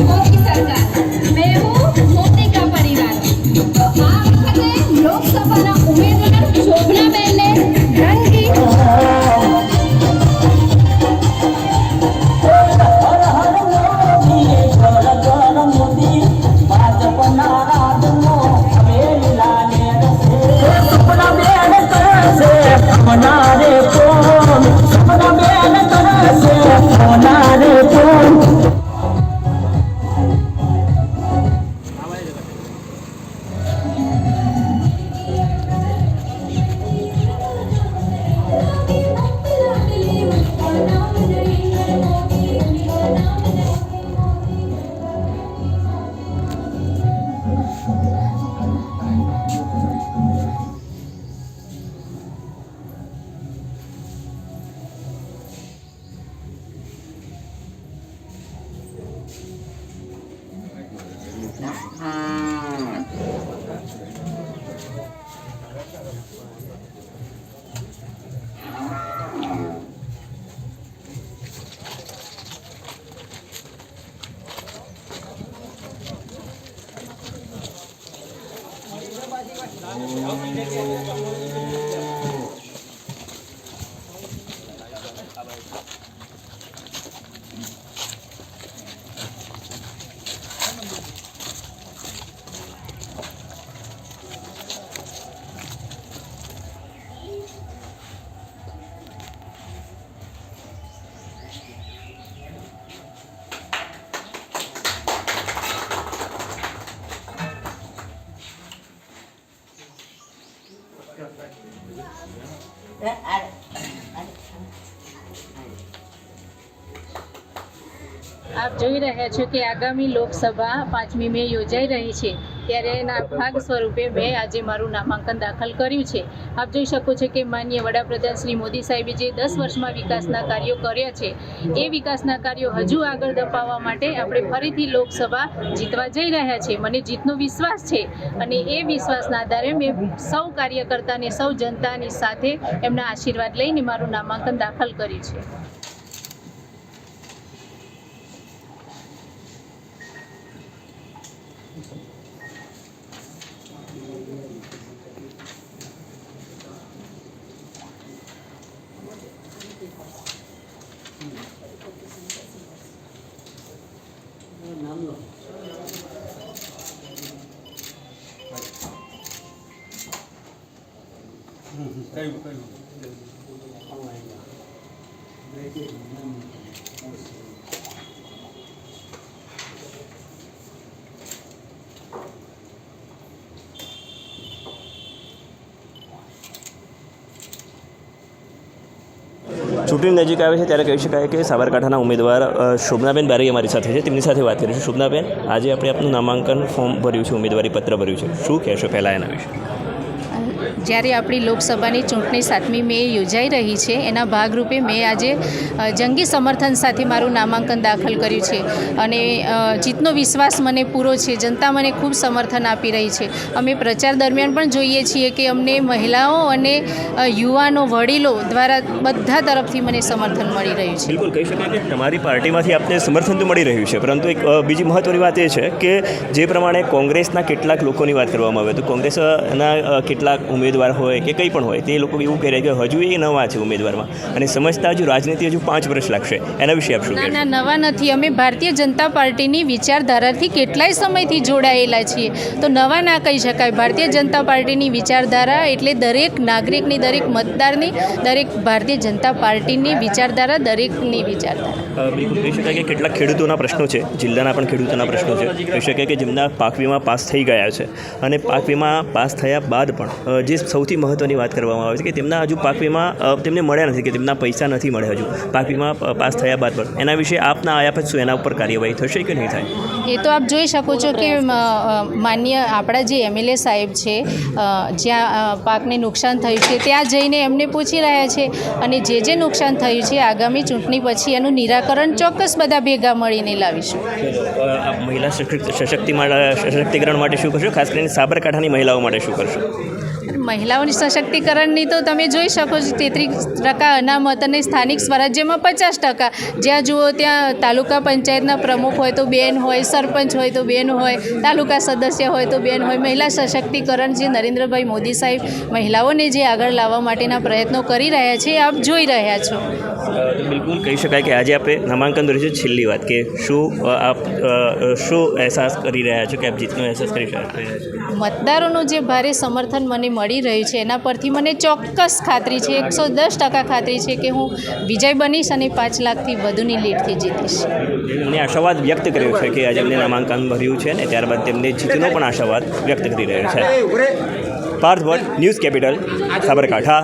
Obrigado. 来我们调低一点点 આપ જોઈ રહ્યા છો કે આગામી લોકસભા પાંચમી મે યોજાઈ રહી છે. ત્યારે એના ભાગ સ્વરૂપે મેં આજે મારું નામાંકન દાખલ કર્યું છે. આપ જોઈ શકો છો કે માન્ય વડાપ્રધાન શ્રી મોદી સાહેબે જે દસ વર્ષમાં વિકાસના કાર્યો કર્યા છે, એ વિકાસના કાર્યો હજુ આગળ ધપાવવા માટે આપણે ફરીથી લોકસભા જીતવા જઈ રહ્યા છે મને જીતનો વિશ્વાસ છે અને એ વિશ્વાસના આધારે મેં સૌ કાર્યકર્તાને, સૌ જનતાની સાથે એમના આશીર્વાદ લઈને મારું નામાંકન દાખલ કર્યું છે. કયું ચૂંટણી નજીક આવે છે ત્યારે કહી શકાય કે સાબરકાંઠાના ઉમેદવાર શોભનાબેન બારૈયા અમારી સાથે છે. તેમની સાથે વાત કરીશું. શોભનાબેન, આજે આપણે આપનું નામાંકન ફોર્મ ભર્યું છે, ઉમેદવારી પત્ર ભર્યું છે. શું કહેશો પહેલાં એના વિશે? જ્યારે આપણી લોકસભાની ચૂંટણી સાતમી મે યોજાઈ રહી છે, એના ભાગરૂપે મેં આજે જંગી સમર્થન સાથે મારું નામાંકન દાખલ કર્યું છે. અને જીતનો વિશ્વાસ મને પૂરો છે, જનતા મને ખૂબ સમર્થન આપી રહી છે. અમે પ્રચાર દરમિયાન પણ જોઈએ છીએ કે અમને મહિલાઓ અને યુવાનો, વડીલો દ્વારા બધા તરફથી મને સમર્થન મળી રહ્યું છે. બિલકુલ, કહી શકાય કે તમારી પાર્ટીમાંથી આપને સમર્થન તો મળી રહ્યું છે, પરંતુ એક બીજી મહત્ત્વની વાત એ છે કે જે પ્રમાણે કોંગ્રેસના કેટલાક લોકોની વાત કરવામાં આવે, તો કોંગ્રેસના કેટલાક ઉમેદવાર હોય કે કંઈ પણ હોય તે લોકો એવું કહે કે હજુ એ નવા છે ઉમેદવારમાં. અને સમજતા હજુ રાજનીતિ હજુ પાંચ વર્ષ લાગશે. એના વિશે આપ શું ના નવા નથી. અમે ભારતીય જનતા પાર્ટીની વિચારધારાથી કેટલાય સમયથી જોડાયેલા છીએ. તો નવા ના કહી શકાય. ભારતીય જનતા પાર્ટીની વિચારધારા એટલે દરેક નાગરિકની દરેક મતદારની દરેક ભારતીય જનતા પાર્ટીની વિચારધારા દરેકની વિચારધારા. બિલકુલ. કહી શકાય કે કેટલાક ખેડૂતોના પ્રશ્નો છે. જિલ્લાના પણ ખેડૂતોના પ્રશ્નો છે. કહી શકાય કે જેમના પાક વીમા પાસ થઈ ગયા છે. અને પાક વીમા પાસ થયા બાદ પણ જે સૌથી મહત્ત્વની વાત કરવામાં આવે છે કે તેમના હજુ પાક વીમા તેમને મળ્યા નથી કે તેમના પૈસા નથી મળ્યા હજુ. પાક વીમા પાસ થયા બાદ પણ. એના વિશે આપના આયા પછી એના ઉપર કાર્યવાહી થશે કે નહીં થાય? એ તો આપ જોઈ શકો છો કે માન્ય આપણા જે એમએલએ સાહેબ છે જ્યાં પાકને નુકસાન થયું છે ત્યાં જઈને એમને પૂછી રહ્યા છે. અને જે જે નુકસાન થયું છે આગામી ચૂંટણી પછી એનું નિરાકરણ ચોક્કસ બધા ભેગા મળીને લાવીશું. મહિલા સશક્તિ સશક્તિકરણ માટે શું કરશો? ખાસ કરીને સાબરકાંઠાની મહિલાઓ માટે શું કરશો? મહિલાઓની સશક્તિકરણની તો તમે જોઈ શકો છો, તેત્રીસ ટકા અનામત અને સ્થાનિક સ્વરાજ્યમાં પચાસ ટકા. જ્યાં જુઓ ત્યાં તાલુકા પંચાયતના પ્રમુખ હોય તો બેન હોય, સરપંચ હોય તો બેન હોય, તાલુકા સદસ્ય હોય તો બેન હોય. મહિલા સશક્તિકરણ જે નરેન્દ્રભાઈ મોદી સાહેબ મહિલાઓને જે આગળ લાવવા માટેના પ્રયત્નો કરી રહ્યા છે, આપ જોઈ રહ્યા છો. બિલકુલ કહી શકાય કે આજે આપણે નામાંકન છે છેલ્લી વાત કે શું આપ શું અહેસાસ કરી રહ્યા છો કે આપ જીતનો અહેસાસ કરી રહ્યા છો? મતદારોનું જે ભારે સમર્થન મને મળી રહ્યું છે, એના પરથી મને ચોક્કસ ખાતરી છે, એકસો દસ ટકા ખાતરી છે કે હું વિજય બનીશ અને પાંચ લાખથી વધુની લીડથી જીતીશ. એમને આશાવાદ વ્યક્ત કર્યો છે કે આજે એમને નામાંકન ભર્યું છે ને ત્યારબાદ તેમને જીતનો પણ આશાવાદ વ્યક્ત કરી રહ્યો છે. Parth Bhatt, news capital, Sabarkantha.